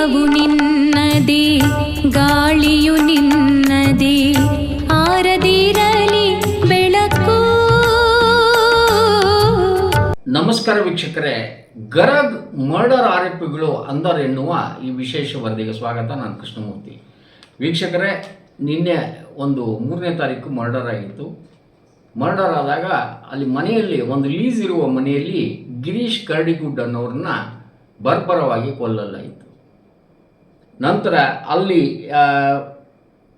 ದೀಪವು ನಿನ್ನದೇ, ಗಾಳಿಯು ನಿನ್ನದೇ, ಆರದಿರಲಿ ಬೆಳಕು. ನಮಸ್ಕಾರ ವೀಕ್ಷಕರೇ, ಗರಗ್ ಮರ್ಡರ್ ಆರೋಪಿಗಳು ಅಂದರು ಎನ್ನುವ ಈ ವಿಶೇಷ ವರದಿಗೆ ಸ್ವಾಗತ, ನಾನು ಕೃಷ್ಣಮೂರ್ತಿ. ವೀಕ್ಷಕರೇ, ನಿನ್ನೆ ಒಂದು ಮೂರನೇ ತಾರೀಕು ಮರ್ಡರ್ ಆಗಿತ್ತು. ಮರ್ಡರ್ ಆದಾಗ ಅಲ್ಲಿ ಮನೆಯಲ್ಲಿ, ಒಂದು ಲೀಸ್ ಇರುವ ಮನೆಯಲ್ಲಿ ಗಿರೀಶ್ ಕರಡಿಗುಡ್ ಅನ್ನೋರನ್ನ ಬರ್ಬರವಾಗಿ ಕೊಲ್ಲಲಾಯಿತು. ನಂತರ ಅಲ್ಲಿ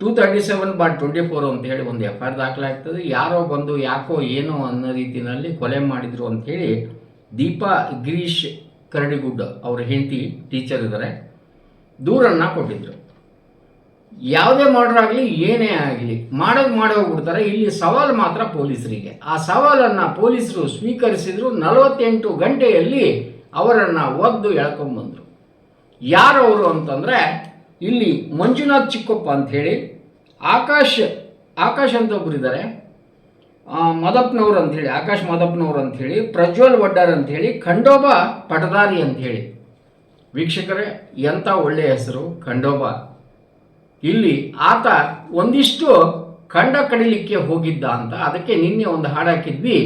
two thirty seven bot twenty four ಅಂತ ಹೇಳಿ ಒಂದು ಎಫ್ ಐ ಆರ್ ದಾಖಲಾಗ್ತದೆ. ಯಾರೋ ಬಂದು ಯಾಕೋ ಏನೋ ಅನ್ನೋ ರೀತಿಯಲ್ಲಿ ಕೊಲೆ ಮಾಡಿದರು ಅಂಥೇಳಿ ದೀಪಾ ಗಿರೀಶ್ ಕರಡಿಗುಡ್ಡ ಅವ್ರ ಹೆಂಡತಿ ಟೀಚರ್ ಇದ್ದಾರೆ ದೂರನ್ನು ಕೊಟ್ಟಿದ್ದರು ಯಾವುದೇ ಮರ್ಡರ್ ಆಗಲಿ, ಏನೇ ಆಗಲಿ, ಮಾಡೋದು ಮಾಡಿ ಹೋಗ್ಬಿಡ್ತಾರೆ. ಇಲ್ಲಿ ಸವಾಲು ಮಾತ್ರ ಪೊಲೀಸರಿಗೆ. ಆ ಸವಾಲನ್ನು ಪೊಲೀಸರು ಸ್ವೀಕರಿಸಿದ್ರು ನಲವತ್ತೆಂಟು ಗಂಟೆಯಲ್ಲಿ ಅವರನ್ನು ಒದ್ದು ಎಳ್ಕೊಂಬಂದರು. ಯಾರವರು ಅಂತಂದರೆ ಇಲ್ಲಿ ಮಂಜುನಾಥ್ ಚಿಕ್ಕಪ್ಪ ಅಂಥೇಳಿ ಆಕಾಶ್ ಆಕಾಶ್ ಅಂತ ಒಬ್ಬರಿದ್ದಾರೆ ಮದಪ್ನವ್ರು ಅಂಥೇಳಿ ಆಕಾಶ್ ಮದಪ್ನವ್ರು ಅಂಥೇಳಿ ಪ್ರಜ್ವಲ್ ವಡ್ಡರ್ ಅಂಥೇಳಿ ಖಂಡೋಬ ಪಟದಾರಿ ಅಂಥೇಳಿ ವೀಕ್ಷಕರೇ ಎಂಥ ಒಳ್ಳೆಯ ಹೆಸರು, ಖಂಡೋಬ. ಇಲ್ಲಿ ಆತ ಒಂದಿಷ್ಟು ಖಂಡ ಕಡಿಲಿಕ್ಕೆ ಹೋಗಿದ್ದ ಅಂತ, ಅದಕ್ಕೆ ನಿನ್ನೆ ಒಂದು ಹಾಡಾಕಿದ್ವಿ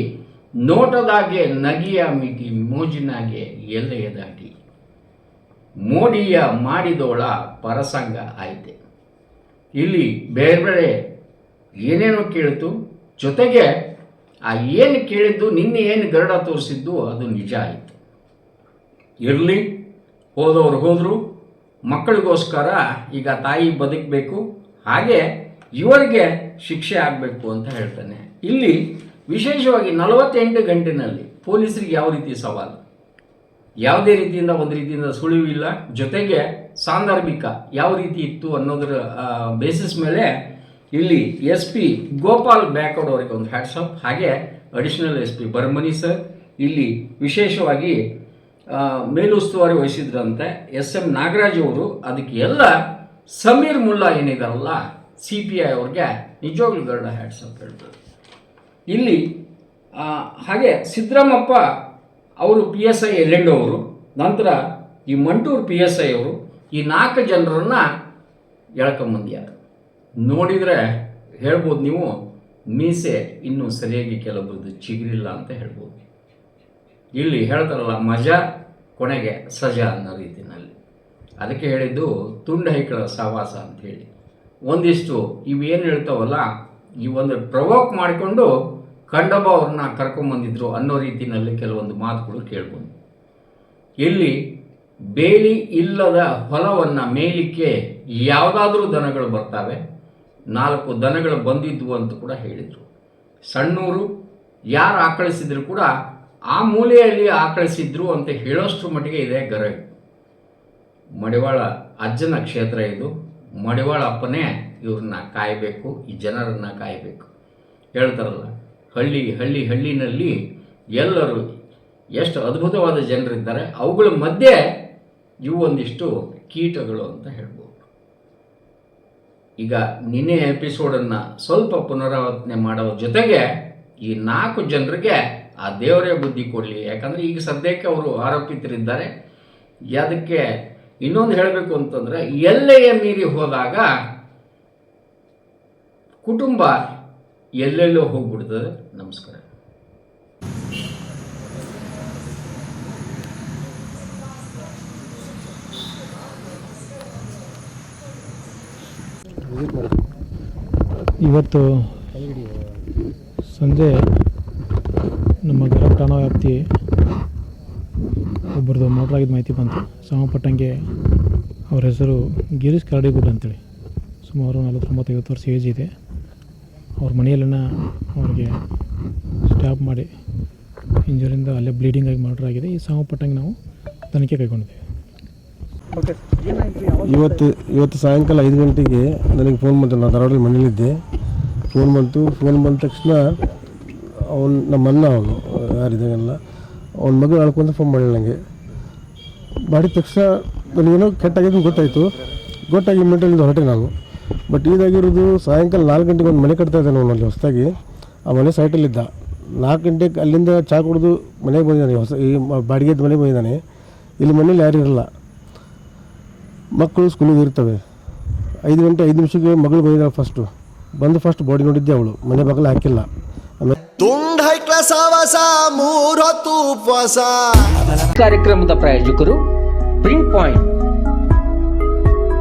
ನೋಟದಾಗೆ ನಗಿಯ ಮಿಟಿ, ಮೋಜಿನಾಗೆ ಎಲ್ಲೆಯ ದಾಟಿ. ಮೋಡಿಯ ಮಾಡಿದೋಳ ಪರಸಂಗ ಆಯ್ತೆ. ಇಲ್ಲಿ ಬೇರೆ ಬೇರೆ ಏನೇನೋ ಕೇಳಿತು, ಜೊತೆಗೆ ಆ ಏನು ಕೇಳಿದ್ದು, ನಿನ್ನೆ ಏನು ಗರಡ ತೋರಿಸಿದ್ದು, ಅದು ನಿಜ ಆಯಿತು. ಇರಲಿ, ಹೋದವ್ರು ಹೋದರು, ಮಕ್ಕಳಿಗೋಸ್ಕರ ಈಗ ತಾಯಿ ಬದುಕಬೇಕು, ಹಾಗೆ ಇವರಿಗೆ ಶಿಕ್ಷೆ ಆಗಬೇಕು ಅಂತ ಹೇಳ್ತಾನೆ. ಇಲ್ಲಿ ವಿಶೇಷವಾಗಿ ನಲವತ್ತೆಂಟು ಗಂಟೆನಲ್ಲಿ ಪೊಲೀಸರಿಗೆ ಯಾವ ರೀತಿ ಸವಾಲು? ಯಾವುದೇ ರೀತಿಯಿಂದ ಒಂದು ರೀತಿಯಿಂದ ಸುಳಿವು ಇಲ್ಲ. ಜೊತೆಗೆ ಸಾಂದರ್ಭಿಕ ಯಾವ ರೀತಿ ಇತ್ತು ಅನ್ನೋದರ ಬೇಸಿಸ್ ಮೇಲೆ ಇಲ್ಲಿ ಎಸ್ ಪಿ ಗೋಪಾಲ್ ಬ್ಯಾಕೌಡ್ ಅವರಿಗೆ ಒಂದು ಹ್ಯಾಟ್ಸಪ್ ಹಾಗೆ additional S P Barmani sir ಇಲ್ಲಿ ವಿಶೇಷವಾಗಿ ಮೇಲುಸ್ತುವಾರಿ ವಹಿಸಿದ್ರಂತೆ ಎಸ್ ಎಂ ನಾಗರಾಜ್ ಅವರು. ಅದಕ್ಕೆ ಎಲ್ಲ ಸಮೀರ್ ಮುಲ್ಲಾ ಏನಿದಾರಲ್ಲ ಸಿ ಪಿ ಐ ಅವ್ರಿಗೆ ನಿಜವಾಗ್ಲೂ ಗರುಡ ಹ್ಯಾಟ್ಸಪ್ ಹೇಳ್ತಾರೆ. ಇಲ್ಲಿ ಹಾಗೆ ಸಿದ್ದರಾಮಪ್ಪ ಅವರು ಪಿ ಎಸ್ ಐ ಅವರು ನಂತರ ಈ ಮಂಟೂರು ಪಿ ಎಸ್ ಐ ಅವರು ಈ ನಾಲ್ಕು ಜನರನ್ನ ಎಳ್ಕೊಂಬಂದ್ಯಾರ ನೋಡಿದರೆ ಹೇಳ್ಬೋದು ನೀವು, ಮೀಸೆ ಇನ್ನೂ ಸರಿಯಾಗಿ ಕೆಲವರದ್ದು ಚಿಗುರಿಲ್ಲ ಅಂತ ಹೇಳ್ಬೋದು. ಇಲ್ಲಿ ಹೇಳ್ತಾರಲ್ಲ, ಮಜಾ ಕೊನೆಗೆ ಸಜಾ ಅನ್ನೋ ರೀತಿಯಲ್ಲಿ. ಅದಕ್ಕೆ ಹೇಳಿದ್ದು ತುಂಡ ಹೈಕಳ ಸಹವಾಸ ಅಂತ ಹೇಳಿ. ಒಂದಿಷ್ಟು ಇವೇನು ಹೇಳ್ತಾವಲ್ಲ, ಈ ಒಂದು ಪ್ರವೋಕ್ ಮಾಡಿಕೊಂಡು ಖಂಡಬ ಅವ್ರನ್ನ ಕರ್ಕೊಂಬಂದಿದ್ರು ಅನ್ನೋ ರೀತಿಯಲ್ಲಿ ಕೆಲವೊಂದು ಮಾತುಗಳು ಕೇಳ್ಬೋದು. ಇಲ್ಲಿ ಬೇಲಿ ಇಲ್ಲದ ಹೊಲವನ್ನು ಮೇಲಿಕ್ಕೆ ಯಾವುದಾದ್ರೂ ದನಗಳು ಬರ್ತವೆ. ನಾಲ್ಕು ದನಗಳು ಬಂದಿದ್ವು ಅಂತ ಕೂಡ ಹೇಳಿದರು. ಸಣ್ಣೂರು ಯಾರು ಆಕಳಿಸಿದ್ರು ಕೂಡ ಆ ಮೂಲೆಯಲ್ಲಿ ಆಕಳಿಸಿದ್ರು ಅಂತ ಹೇಳೋಷ್ಟು ಮಟ್ಟಿಗೆ ಇದೆ ಗರಗ್ ಮಡಿವಾಳ ಅಜ್ಜನ ಕ್ಷೇತ್ರ ಇದು. ಮಡಿವಾಳ ಅಪ್ಪನೇ ಇವ್ರನ್ನ ಕಾಯಬೇಕು, ಈ ಜನರನ್ನು ಕಾಯಬೇಕು. ಹೇಳ್ತಾರಲ್ಲ ಹಳ್ಳಿ ಹಳ್ಳಿ, ಹಳ್ಳಿನಲ್ಲಿ ಎಲ್ಲರೂ ಎಷ್ಟು ಅದ್ಭುತವಾದ ಜನರಿದ್ದಾರೆ, ಅವುಗಳ ಮಧ್ಯೆ ಇವು ಒಂದಿಷ್ಟು ಕೀಟಗಳು ಅಂತ ಹೇಳ್ಬೋದು. ಈಗ ನಿನ್ನೆ ಎಪಿಸೋಡನ್ನು ಸ್ವಲ್ಪ ಪುನರಾವರ್ತನೆ ಮಾಡೋ ಜೊತೆಗೆ ಈ ನಾಲ್ಕು ಜನರಿಗೆ ಆ ದೇವರೇ ಬುದ್ಧಿ ಕೊಡಲಿ. ಯಾಕಂದರೆ ಈಗ ಸದ್ಯಕ್ಕೆ ಅವರು ಆರೋಪಿತರಿದ್ದಾರೆ. ಅದಕ್ಕೆ ಇನ್ನೊಂದು ಹೇಳಬೇಕು ಅಂತಂದರೆ, ಎಲ್ಲೆಯ ಮೀರಿ ಹೋದಾಗ ಕುಟುಂಬ ಎಲ್ಲೆಲ್ಲೋ ಹೋಗ್ಬಿಡ್ತದೆ. ನಮಸ್ಕಾರ. ಇವತ್ತು ಸಂಜೆ ನಮ್ಮ ಗ್ರಾಮ ಠಾಣಾ ವ್ಯಾಪ್ತಿ ಒಬ್ಬರದು ಮರ್ಡರ್ ಆಗಿದ್ದ ಮಾಹಿತಿ ಬಂತು. ಸಮಪಟ್ಟಂಗೆ ಅವ್ರ ಹೆಸರು ಗಿರೀಶ್ ಕರಡಿಗುಡ್ ಅಂತೇಳಿ. ಸುಮಾರು ನಲವತ್ತೊಂಬತ್ತೈವತ್ತು ವರ್ಷ ಏಜ್ ಇದೆ. ಅವ್ರ ಮನೆಯಲ್ಲಿನ ಅವ್ರಿಗೆ ಸ್ಟಾಪ್ ಮಾಡಿ ಇಂಜುರಿಂದ ಅಲ್ಲೇ ಬ್ಲೀಡಿಂಗ್ ಆಗಿ ಮರ್ಡರ್ ಆಗಿದೆ. ಈ ಸಂಬಂಧಪಟ್ಟಂಗೆ ನಾವು ತನಿಖೆ ಕೈಗೊಂಡಿದ್ದೇವೆ. ಇವತ್ತು ಇವತ್ತು ಸಾಯಂಕಾಲ ಐದು ಗಂಟೆಗೆ ನನಗೆ ಫೋನ್ ಬಂತು. ನಾನು ಧಾರವಾಡಲ್ಲಿ ಮನೇಲಿದ್ದೆ. ಫೋನ್ ಬಂತು. ಫೋನ್ ಬಂದ ತಕ್ಷಣ ಅವನು ನಮ್ಮ ಅಣ್ಣ ಅವನು ಯಾರಿದ್ದಾಗಲ್ಲ ಅವನ ಮಗಳು ಅಳ್ಕೊಂತ ಫೋನ್ ಮಾಡಿಲ್ಲ ನನಗೆ ಮಾಡಿದ ತಕ್ಷಣ ನನಗೇನೋ ಕೆಟ್ಟಾಗಿದ್ದು ಗೊತ್ತಾಯಿತು. ಗೊತ್ತಾಗಿ ಮೆಂಟಲಿಂದ ಹೊರಟೆ ನಾನು. ಬಟ್ ಇದಾಗಿರೋದು ಸಾಯಂಕಾಲ ನಾಲ್ಕು ಗಂಟೆಗೆ ಒಂದು ಮನೆ ಕಟ್ತಾ ಇದ್ದಾನೆ ಅವನಲ್ಲಿ ಹೊಸದಾಗಿ. ಆ ಮನೆ ಸೈಟಲ್ಲಿದ್ದ ನಾಲ್ಕು ಗಂಟೆಗೆ ಅಲ್ಲಿಂದ ಚಾ ಕುಡಿದು ಮನೆಗೆ ಬಂದಿದ್ದಾನೆ. ಹೊಸ ಈ ಬಾಡಿಗೆದ್ದು ಬಾಡಿಗೆದ ಮನೆಗೆ ಬಂದಿದ್ದಾನೆ. ಇಲ್ಲಿ ಮನೇಲಿ ಯಾರು ಇರಲ್ಲ. ಮಕ್ಕಳು ಸ್ಕೂಲಿಗೆ ಇರ್ತವೆ. ಐದು ಗಂಟೆ ಐದು ನಿಮಿಷಕ್ಕೆ ಮಗಳು ಬಂದಿದ್ದಾಳೆ ಫಸ್ಟು ಬಂದು ಫಸ್ಟ್ ಬಾಡಿ ನೋಡಿದ್ದೆ ಅವಳು. ಮನೆ ಬಾಗಿಲು ಹಾಕಿಲ್ಲ. ಕಾರ್ಯಕ್ರಮದ ಪ್ರಾಯೋಜಕರು ಪ್ರಿಂಟ್ ಪಾಯಿಂಟ್